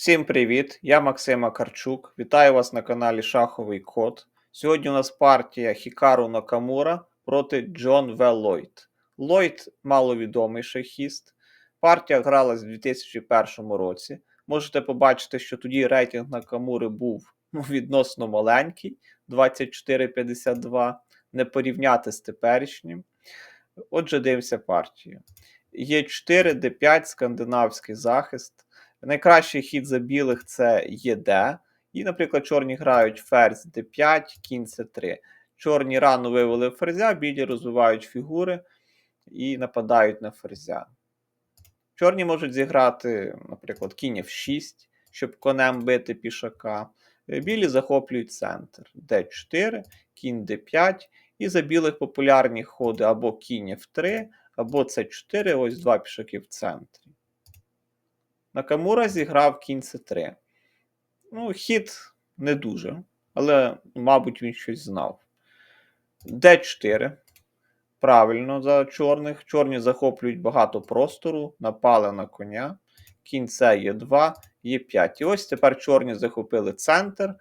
Всім привіт! Я Максим Акарчук. Вітаю вас на каналі Шаховий Код. Сьогодні у нас партія Хікару Накамура проти Джон В. Ллойд. Ллойд маловідомий шахіст. Партія гралась в 2001 році. Можете побачити, що тоді рейтинг Накамури був ну, відносно маленький 24,52. Не порівняти з теперішнім. Отже, дивимося партію. Є 4 Д5 скандинавський захист. Найкращий хід за білих це ЄД. І, наприклад, чорні грають ферзь d5, кінь c3. Чорні рано вивели ферзя, білі розвивають фігури і нападають на ферзя. Чорні можуть зіграти, наприклад, кінь f6, щоб конем бити пішака. Білі захоплюють центр. d4, кінь d5. І за білих популярні ходи або кінь f3, або c4, ось два пішаки в центрі. Накамура зіграв кінь c3. Ну, хід не дуже, але, мабуть, він щось знав. d4. Правильно за чорних. Чорні захоплюють багато простору, напали на коня. Кінь С є 2, є 5. І ось тепер чорні захопили центр.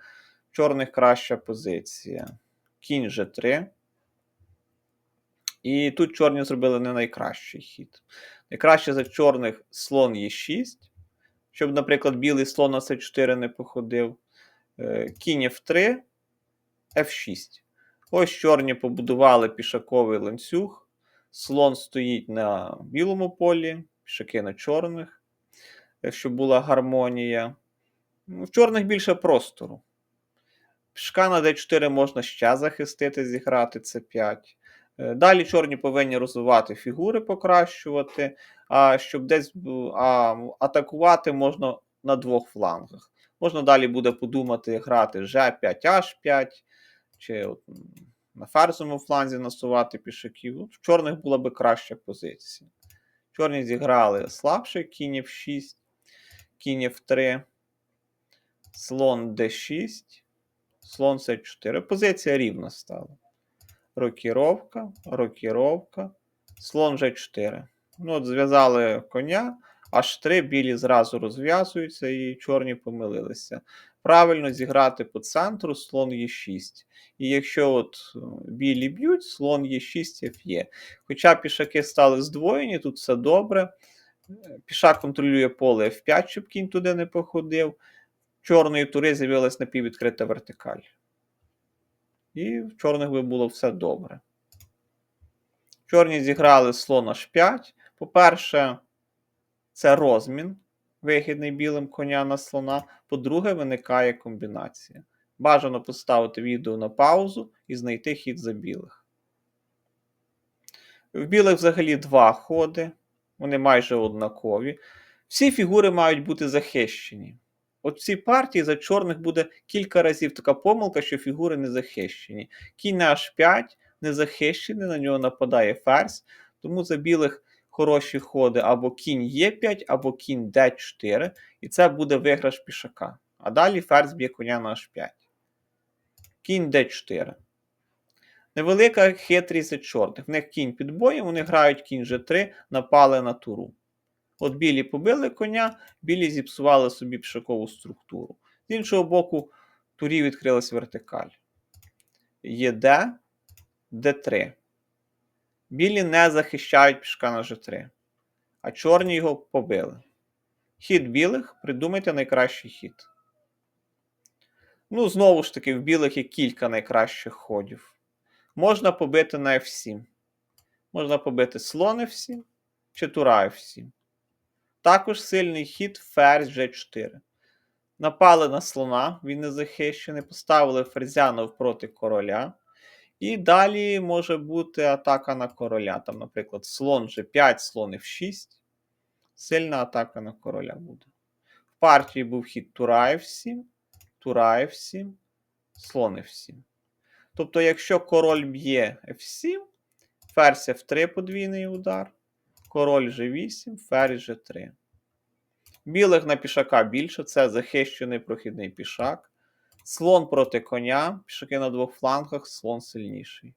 Чорних краща позиція. Кінь G3. І тут чорні зробили не найкращий хід. Найкраще за чорних слон є 6 щоб, наприклад, білий слон на С4 не походив. Е, кінь F3, F6. Ось чорні побудували пішаковий ланцюг. Слон стоїть на білому полі, пішаки на чорних, щоб була гармонія. Ну, в чорних більше простору. Пішка на d4 можна ще захистити, зіграти С5. Е, далі чорні повинні розвивати фігури, покращувати, а щоб десь а, атакувати можна на двох флангах. Можна далі буде подумати грати G5, H5, чи от на ферзовому фланзі насувати пішаків. В чорних була би краща позиція. Чорні зіграли слабше, кінь F6, кінь F3, слон D6, слон C4. Позиція рівна стала рокіровка, рокіровка, слон G4. Ну, от Зв'язали коня, аж три білі зразу розв'язуються і чорні помилилися. Правильно зіграти по центру слон Е6. І якщо от е, білі б'ють, слон Е6 Ф'є. Хоча пішаки стали здвоєні, тут все добре. Пішак контролює поле F5, щоб кінь туди не походив. Чорної тури з'явилась напіввідкрита вертикаль. І в чорних би було все добре. Чорні зіграли слон H5. По-перше, це розмін, вигідний білим коня на слона. По-друге, виникає комбінація. Бажано поставити відео на паузу і знайти хід за білих. В білих взагалі два ходи, вони майже однакові. Всі фігури мають бути захищені. От цій партії за чорних буде кілька разів така помилка, що фігури не захищені. Кінь на H5 не захищений, на нього нападає ферзь, тому за білих хороші ходи або кінь Е5, або кінь d4, і це буде виграш пішака. А далі ферзь б'є коня на H5. Кінь d4. Невелика хитрість за чорних. В них кінь під боєм, вони грають кінь G3, напали на туру. От білі побили коня, білі зіпсували собі пішакову структуру. З іншого боку, турі відкрилась вертикаль. Є Д, Д3. Білі не захищають пішка на G3. А чорні його побили. Хід білих придумайте найкращий хід. Ну, знову ж таки, в білих є кілька найкращих ходів. Можна побити на F7. Можна побити слон F7 чи тура F7. Також сильний хід ферзь G4. Напали на слона, він не захищений, поставили ферзя навпроти короля. І далі може бути атака на короля. Там, наприклад, слон G5, слон F6. Сильна атака на короля буде. В партії був хід Тура F7, Тура F7, слон F7. Тобто, якщо король б'є F7, ферзь F3 подвійний удар король G8, ферзь G3. Білих на пішака більше, це захищений прохідний пішак. Слон проти коня, пішаки на двох флангах, слон сильніший.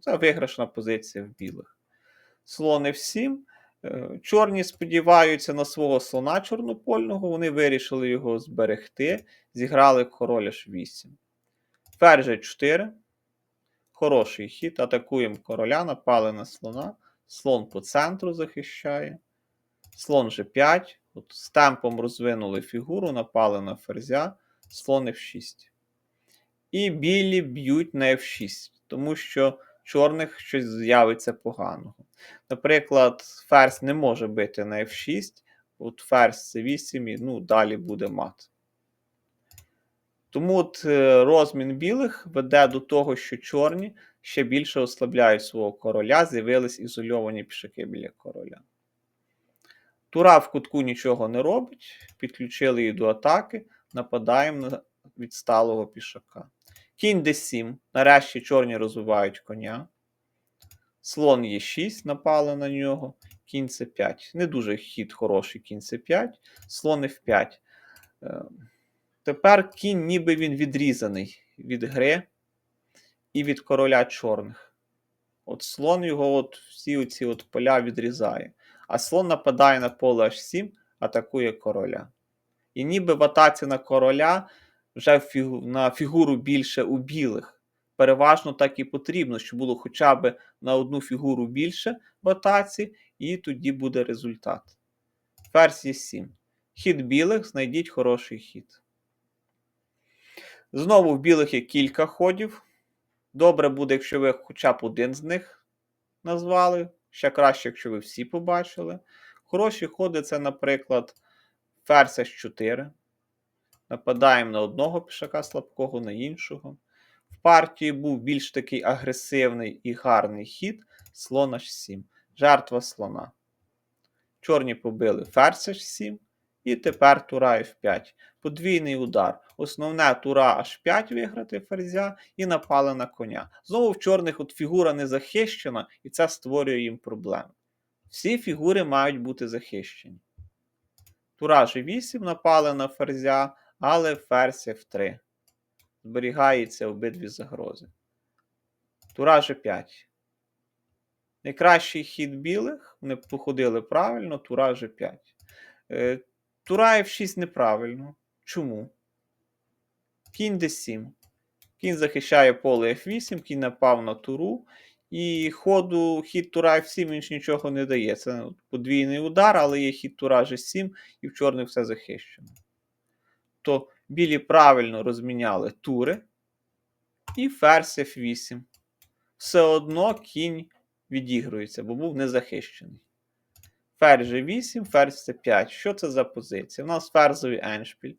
Це виграшна позиція в білих. Слон F7. Е, Чорні сподіваються на свого слона чорнопольного, вони вирішили його зберегти, зіграли король h8. Ферзь G4. Хороший хід. Атакуємо короля, напали на слона. Слон по центру захищає. Слон G5. От з темпом розвинули фігуру, напали на ферзя. Слон F6. І білі б'ють на F6, тому що чорних щось з'явиться поганого. Наприклад, ферзь не може бити на F6, от ферзь C8, і ну, далі буде мат. Тому от е, розмін білих веде до того, що чорні ще більше ослабляють свого короля, з'явились ізольовані пішаки біля короля. Тура в кутку нічого не робить, підключили її до атаки, нападаємо на відсталого пішака. Кінь d7. Нарешті чорні розвивають коня. Слон Е6, напали на нього. Кінь С5. Не дуже хід хороший кінь С5. Слон F5. Е, Тепер кінь, ніби він відрізаний від гри і від короля чорних. От слон його от всі оці от поля відрізає. А слон нападає на поле H7, атакує короля. І ніби в атаці на короля вже на фігуру більше у білих. Переважно так і потрібно, щоб було хоча б на одну фігуру більше в атаці, і тоді буде результат. Є 7. Хід білих, знайдіть хороший хід. Знову в білих є кілька ходів. Добре буде, якщо ви хоча б один з них назвали. Ще краще, якщо ви всі побачили. Хороші ходи це, наприклад, ферзь H4. Нападаємо на одного пішака слабкого, на іншого. В партії був більш такий агресивний і гарний хід слон H7. Жертва слона. Чорні побили ферзь H7. І тепер тура F5. Подвійний удар. Основне тура H5 виграти ферзя і напали на коня. Знову в чорних от фігура не захищена, і це створює їм проблеми. Всі фігури мають бути захищені. Тура G8 напали на ферзя, але ферзь F3. Зберігаються обидві загрози. Тура G5. Найкращий хід білих. Вони походили правильно, тура G5. Тура F6 неправильно. Чому? Кінь D7. Кінь захищає поле F8, кінь напав на туру. І ходу хід тура F7 він нічого не дає. Це подвійний удар, але є хід тура G7 і в чорних все захищено. То білі правильно розміняли тури. І ферзь F8. Все одно кінь відігрується, бо був незахищений. Ферзь G8, ферзь C5. Що це за позиція? У нас ферзовий еншпіль.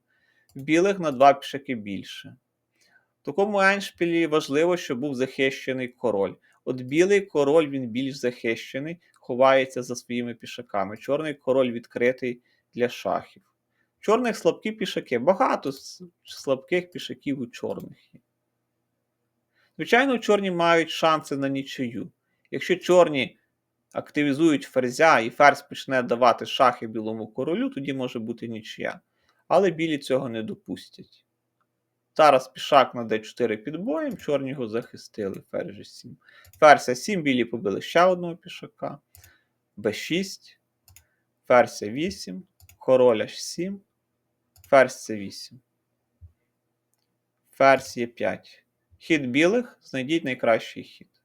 В білих на два пішаки більше. В такому еншпілі важливо, щоб був захищений король. От білий король він більш захищений, ховається за своїми пішаками. Чорний король відкритий для шахів. Чорних слабкі пішаки. Багато слабких пішаків у чорних є. Звичайно, чорні мають шанси на нічию. Якщо чорні активізують ферзя і ферзь почне давати шахи білому королю, тоді може бути нічия. Але білі цього не допустять. Зараз пішак на d4 під боєм, чорні його захистили. Ферзь 7. Ферзь 7, білі побили ще одного пішака. b6, ферзь 8, король h7, ферзь c8. Ферзь є 5. Хід білих, знайдіть найкращий хід.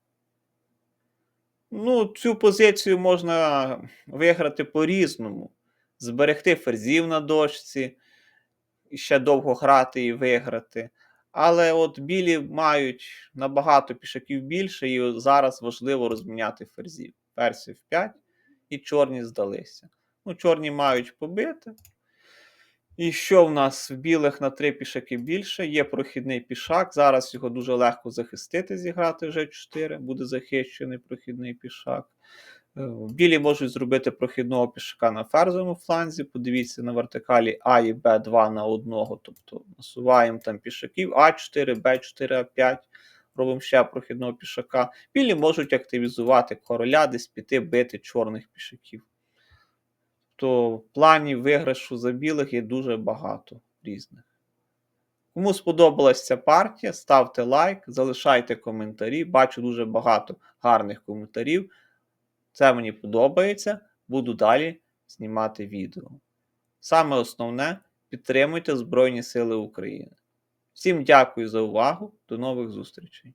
Ну, цю позицію можна виграти по-різному. Зберегти ферзів на дошці, ще довго грати і виграти. Але от білі мають набагато пішаків більше, і зараз важливо розміняти ферзів. Ферзь F5 і чорні здалися. Ну, чорні мають побити. І що в нас в білих на три пішаки більше? Є прохідний пішак. Зараз його дуже легко захистити, зіграти вже 4, буде захищений прохідний пішак. Е, Білі можуть зробити прохідного пішака на ферзовому фланзі. Подивіться на вертикалі А і Б2 на одного. Тобто насуваємо там пішаків А4, Б4, А5. Робимо ще прохідного пішака. Білі можуть активізувати короля, десь піти бити чорних пішаків то планів виграшу за білих є дуже багато різних. Кому сподобалася ця партія, ставте лайк, залишайте коментарі. Бачу дуже багато гарних коментарів. Це мені подобається. буду далі знімати відео. Саме основне підтримуйте Збройні Сили України. Всім дякую за увагу, до нових зустрічей!